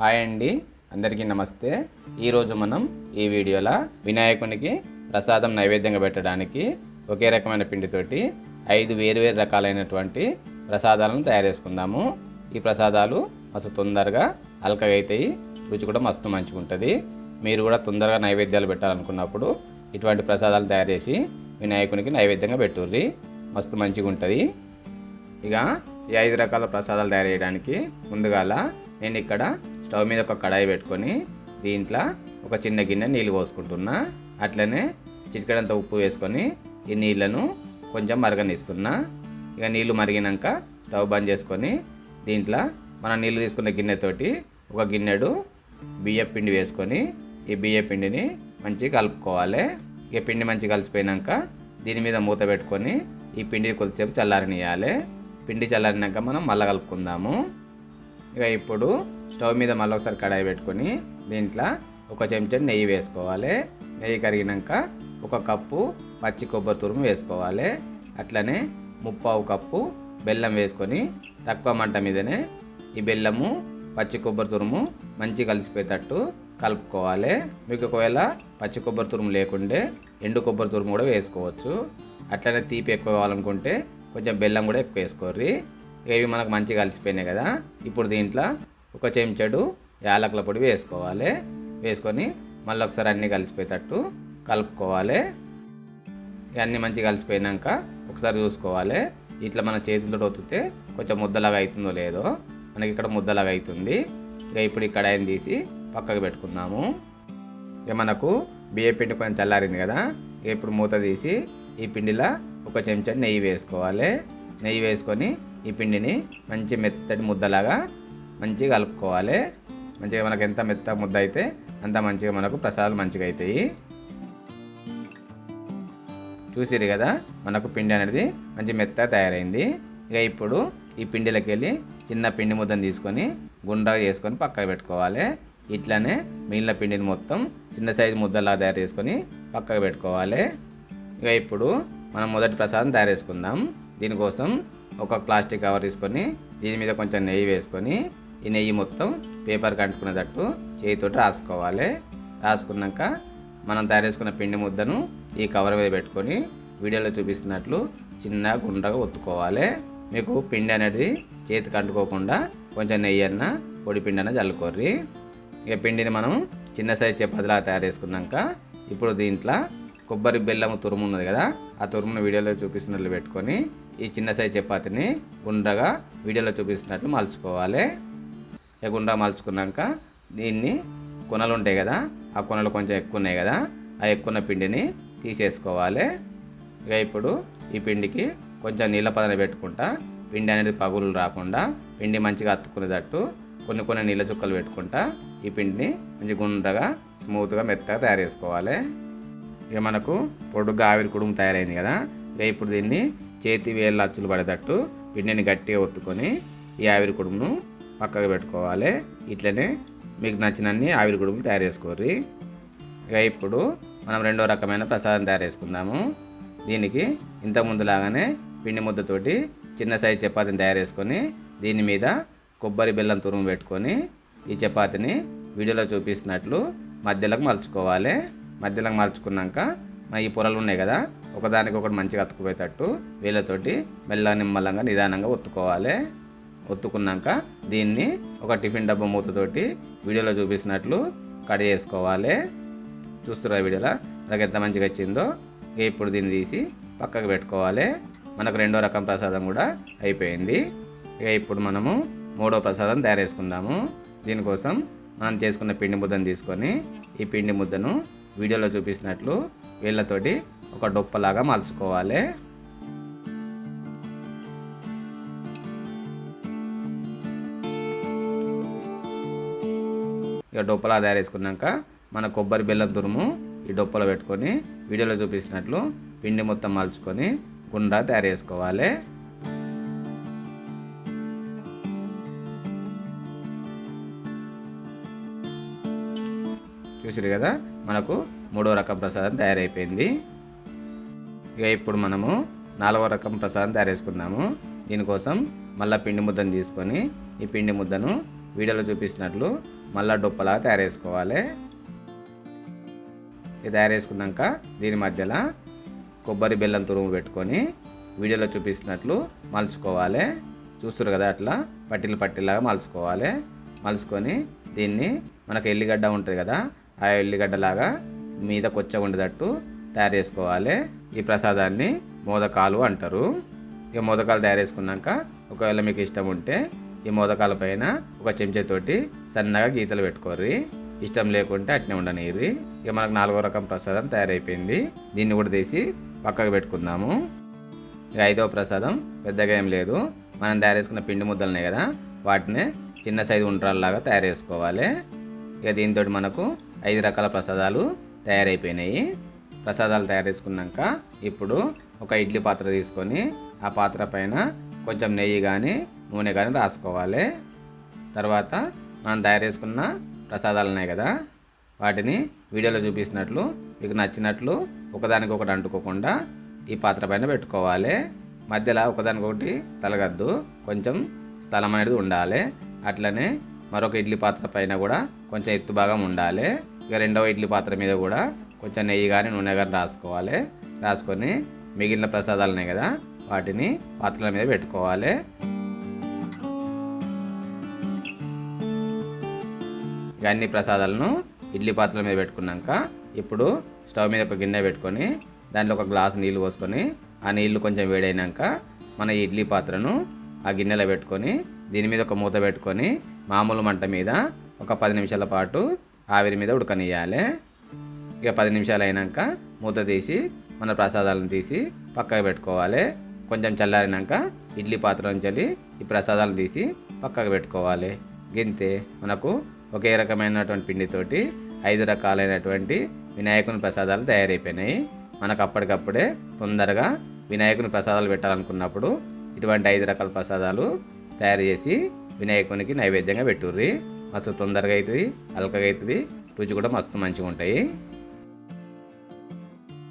Hi అండి. అందరికీ నమస్తే. ఈరోజు మనం ఈ వీడియోలో వినాయకునికి ప్రసాదం నైవేద్యంగా పెట్టడానికి ఒకే రకమైన పిండితోటి ఐదు వేరువేరు రకాలైనటువంటి ప్రసాదాలను తయారు చేసుకుందాము. ఈ ప్రసాదాలు మస్తు తొందరగా అలకగా అవుతాయి రుచి కూడా మస్తు మంచిగా ఉంటుంది. మీరు కూడా తొందరగా నైవేద్యాలు పెట్టాలనుకున్నప్పుడు ఇటువంటి ప్రసాదాలు తయారు చేసి వినాయకునికి నైవేద్యంగా పెట్టుర్రి. మస్తు మంచిగా ఉంటుంది. ఇక ఈ ఐదు రకాల ప్రసాదాలు తయారు చేయడానికి ముందుగాల నేను ఇక్కడ స్టవ్ మీద ఒక కడాయి పెట్టుకొని దీంట్లో ఒక చిన్న గిన్నె నీళ్ళు పోసుకుంటున్నా. అట్లనే చిటికడంత ఉప్పు వేసుకొని ఈ నీళ్ళను కొంచెం మరగనిస్తున్నా. ఇక నీళ్ళు మరిగినాక స్టవ్ బంద్ చేసుకొని దీంట్లో మనం నీళ్ళు తీసుకున్న గిన్నెతోటి ఒక గిన్నెడు బియ్యం పిండి వేసుకొని ఈ బియ్య పిండిని మంచిగా కలుపుకోవాలి. ఇక పిండి మంచిగా కలిసిపోయినాక దీని మీద మూత పెట్టుకొని ఈ పిండిని కొద్దిసేపు చల్లారనియాలి పిండి చల్లారినాక మనం మళ్ళీ కలుపుకుందాము. ఇక ఇప్పుడు స్టవ్ మీద మళ్ళీ ఒకసారి కడాయి పెట్టుకొని దీంట్లో ఒక చెంచా నెయ్యి వేసుకోవాలి. నెయ్యి కరిగినాక ఒక కప్పు పచ్చి కొబ్బరి తురుము వేసుకోవాలి. అట్లనే ముప్పావు కప్పు బెల్లం వేసుకొని తక్కువ మంట మీదనే ఈ బెల్లము పచ్చి కొబ్బరి తురుము మంచి కలిసిపోయేటట్టు కలుపుకోవాలి. మీకు ఒకవేళ పచ్చి కొబ్బరి తురుము లేకుంటే ఎండు కొబ్బరి తురుము కూడా వేసుకోవచ్చు. అట్లనే తీపి ఎక్కువ కావాలనుకుంటే కొంచెం బెల్లం కూడా ఎక్కువ వేసుకోర్రి. ఇవి మనకు మంచిగా కలిసిపోయినాయి కదా. ఇప్పుడు దీంట్లో ఒక చెంచాడు యాలకుల పొడి వేసుకోవాలి. వేసుకొని మళ్ళీ ఒకసారి అన్నీ కలిసిపోయేటట్టు కలుపుకోవాలి. ఇవన్నీ మంచిగా కలిసిపోయినాక ఒకసారి చూసుకోవాలి. ఇట్లా మన చేతిలో ఒత్తితే కొంచెం ముద్దలాగా అవుతుందో లేదో. మనకి ఇక్కడ ముద్దలాగా అవుతుంది. ఇక ఇప్పుడు ఈ కడాయిని తీసి పక్కకు పెట్టుకున్నాము ఇక మనకు బియ్య పిండి కొంచెం చల్లారింది కదా. ఇక ఇప్పుడు మూత తీసి ఈ పిండిలో ఒక చెంచా నెయ్యి వేసుకోవాలి. నెయ్యి వేసుకొని ఈ పిండిని మంచి మెత్తటి ముద్దలాగా మంచిగా కలుపుకోవాలి. మంచిగా మనకు ఎంత మెత్త ముద్ద అయితే అంత మంచిగా మనకు ప్రసాదాలు మంచిగా అవుతాయి. చూసిరు కదా మనకు పిండి అనేది మంచి మెత్తగా తయారైంది. ఇక ఇప్పుడు ఈ పిండిలోకి వెళ్ళి చిన్న పిండి ముద్దను తీసుకొని గుండ్రగా చేసుకొని పక్కకు పెట్టుకోవాలి. ఇట్లానే మిగిలిన పిండిని మొత్తం చిన్న సైజు ముద్దలా తయారు చేసుకొని పక్కకు పెట్టుకోవాలి. ఇక ఇప్పుడు మనం మొదటి ప్రసాదం తయారు చేసుకుందాం. దీనికోసం ఒక ప్లాస్టిక్ కవర్ తీసుకొని దీని మీద కొంచెం నెయ్యి వేసుకొని ఈ నెయ్యి మొత్తం పేపర్కి అంటుకునేటట్టు చేతితోటి రాసుకోవాలి. రాసుకున్నాక మనం తయారు చేసుకున్న పిండి ముద్దను ఈ కవర్ మీద పెట్టుకొని వీడియోలో చూపిస్తున్నట్లు చిన్న గుండ్రగా ఒత్తుకోవాలి. మీకు పిండి అనేది చేతికి అంటుకోకుండా కొంచెం నెయ్యి అన్న పొడి పిండి అన్న చల్లుకోర్రి. ఇక పిండిని మనం చిన్న సైజు చపాతీలా తయారు చేసుకున్నాక ఇప్పుడు దీంట్లో కొబ్బరి బెల్లం తురుము ఉన్నది కదా ఆ తురుమును వీడియోలో చూపిస్తున్నట్లు పెట్టుకొని ఈ చిన్న సైజ్ చపాతీని గుండ్రగా వీడియోలో చూపిస్తున్నట్లు మలుచుకోవాలి. ఇక గుండ్రగా మలుచుకున్నాక దీన్ని కొనలు ఉంటాయి కదా ఆ కొనలు కొంచెం ఎక్కువ ఉన్నాయి కదా ఆ ఎక్కువ పిండిని తీసేసుకోవాలి. ఇక ఇప్పుడు ఈ పిండికి కొంచెం నీళ్ళ పదన పెట్టుకుంటా పిండి అనేది పగులు రాకుండా పిండి మంచిగా అత్తుకునేటట్టు కొన్ని కొన్ని నీళ్ళ చుక్కలు పెట్టుకుంటా ఈ పిండిని మంచి గుండ్రగా స్మూత్గా మెత్తగా తయారు చేసుకోవాలి. ఇక మనకు పొడుగ్గా ఆవిరి కుడుము తయారైంది కదా ఇక ఇప్పుడు దీన్ని చేతి వేళ్ళ అచ్చులు పడేటట్టు పిండిని గట్టిగా ఒత్తుకొని ఈ ఆవిరి కుడుమును పక్కకు పెట్టుకోవాలి. ఇట్లనే మీకు నచ్చినన్ని ఆవిరి కుడుములు తయారు చేసుకోర్రి. ఇక ఇప్పుడు మనం రెండో రకమైన ప్రసాదం తయారు చేసుకుందాము. దీనికి ఇంతకుముందు లాగానే పిండి ముద్దతోటి చిన్న సైజు చపాతీని తయారు చేసుకొని దీని మీద కొబ్బరి బెల్లం తురుము పెట్టుకొని ఈ చపాతీని వీడియోలో చూపిస్తున్నట్లు మధ్యలోకి మలుచుకోవాలి. మధ్యలోకి మలుచుకున్నాక మా ఈ పొరలు ఉన్నాయి కదా ఒకదానికి ఒకటి మంచిగా అతుకుపోయేటట్టు వీళ్ళతోటి మెల్ల నిమ్మలంగా నిదానంగా ఒత్తుకోవాలి. ఒత్తుకున్నాక దీన్ని ఒక టిఫిన్ డబ్బా మూతతోటి వీడియోలో చూపిస్తున్నట్లు కట్ చేసుకోవాలి. చూస్తున్నారు వీడియోలో? మనకు ఎంత మంచిగా వచ్చిందో ఇప్పుడు దీన్ని తీసి పక్కకు పెట్టుకోవాలి. మనకు రెండో రకం ప్రసాదం కూడా అయిపోయింది. ఇక ఇప్పుడు మనము మూడో ప్రసాదం తయారు చేసుకుందాము. దీనికోసం మనం చేసుకున్న పిండి ముద్దను తీసుకొని ఈ పిండి ముద్దను వీడియోలో చూపిస్తున్నట్లు వీళ్ళతోటి ఒక డొప్పలాగా మలుచుకోవాలి. ఇక డొప్పలా తయారు చేసుకున్నాక మన కొబ్బరి బెల్లం తురుము ఈ డొప్పలో పెట్టుకొని వీడియోలో చూపిస్తున్నట్లు పిండి మొత్తం మలుచుకొని గుండ్రా తయారు చేసుకోవాలి చూసారు కదా మనకు మూడో రకం ప్రసాదం తయారైపోయింది. ఇక ఇప్పుడు మనము నాలుగో రకం ప్రసాదం తయారు చేసుకుందాము దీనికోసం మళ్ళీ పిండి ముద్దను తీసుకొని ఈ పిండి ముద్దను వీడియోలో చూపిస్తున్నట్లు మళ్ళీ డొప్పలాగా తయారు చేసుకోవాలి ఇది తయారు చేసుకున్నాక దీని మధ్యలో కొబ్బరి బెల్లం తురుము పెట్టుకొని వీడియోలో చూపిస్తున్నట్లు మలుచుకోవాలి. చూస్తారు కదా అట్లా పట్టిలు పట్టిలాగా మలుచుకోవాలి. మలుచుకొని దీన్ని మనకు ఎల్లిగడ్డ ఉంటుంది కదా ఆ ఎల్లిగడ్డలాగా మీద కొచ్చగా ఉండేటట్టు తయారు చేసుకోవాలి. ఈ ప్రసాదాన్ని మోదకాలు అంటారు. ఇక మోదకాలు తయారు చేసుకున్నాక ఒకవేళ మీకు ఇష్టం ఉంటే ఈ మోదకాల పైన ఒక చెంచాతోటి సన్నగా గీతలు పెట్టుకోర్రి. ఇష్టం లేకుంటే అట్నే ఉండనీరి ఇక మనకు నాలుగో రకం ప్రసాదం తయారైపోయింది. దీన్ని కూడా తీసి పక్కకు పెట్టుకుందాము. ఇక ఐదవ ప్రసాదం పెద్దగా ఏం లేదు. మనం తయారు చేసుకున్న పిండి ముద్దలనే కదా. వాటిని చిన్న సైజు ఉండ్రాల్లాగా తయారు చేసుకోవాలి ఇక దీంతో మనకు ఐదు రకాల ప్రసాదాలు తయారైపోయినాయి. ప్రసాదాలు తయారు చేసుకున్నాక ఇప్పుడు ఒక ఇడ్లీ పాత్ర తీసుకొని ఆ పాత్ర పైన కొంచెం నెయ్యి కానీ నూనె కానీ రాసుకోవాలి. తర్వాత మనం తయారు చేసుకున్న ప్రసాదాలు ఉన్నాయి కదా వాటిని వీడియోలో చూపిస్తున్నట్లు మీకు నచ్చినట్లు ఒకదానికొకటి అంటుకోకుండా ఈ పాత్ర పైన పెట్టుకోవాలి. మధ్యలో ఒకదానికొకటి తలగద్దు కొంచెం స్థలం అనేది ఉండాలి. అట్లనే మరొక ఇడ్లీ పాత్ర పైన కూడా కొంచెం ఎత్తు భాగం ఉండాలి. ఇక రెండవ ఇడ్లీ పాత్ర మీద కూడా కొంచెం నెయ్యి కానీ నూనె కానీ రాసుకోవాలి. రాసుకొని మిగిలిన ప్రసాదాలు ఉన్నాయి కదా వాటిని పాత్రల మీద పెట్టుకోవాలి. అన్ని ప్రసాదాలను ఇడ్లీ పాత్రల మీద పెట్టుకున్నాక ఇప్పుడు స్టవ్ మీద ఒక గిన్నె పెట్టుకొని దాంట్లో ఒక గ్లాస్ నీళ్ళు పోసుకొని ఆ నీళ్ళు కొంచెం వేడైనాక మన ఇడ్లీ పాత్రను ఆ గిన్నెలో పెట్టుకొని దీని మీద ఒక మూత పెట్టుకొని మామూలు మంట మీద ఒక పది నిమిషాల పాటు ఆవిరి మీద ఉడకనియాలి ఇక పది నిమిషాలు అయినాక మూత తీసి మన ప్రసాదాలను తీసి పక్కకు పెట్టుకోవాలి. కొంచెం చల్లారినాక ఇడ్లీ పాత్ర నుంచి ఈ ప్రసాదాలను తీసి పక్కకు పెట్టుకోవాలి. గింతే మనకు ఒకే రకమైనటువంటి పిండితోటి ఐదు రకాలైనటువంటి వినాయకుని ప్రసాదాలు తయారైపోయినాయి. మనకు అప్పటికప్పుడే తొందరగా వినాయకుని ప్రసాదాలు పెట్టాలనుకున్నప్పుడు ఇటువంటి ఐదు రకాల ప్రసాదాలు తయారు చేసి వినాయకునికి నైవేద్యంగా పెట్టుర్రి. మస్తు తొందరగా అవుతుంది అలకగా అవుతుంది రుచి కూడా మస్తు మంచిగా ఉంటాయి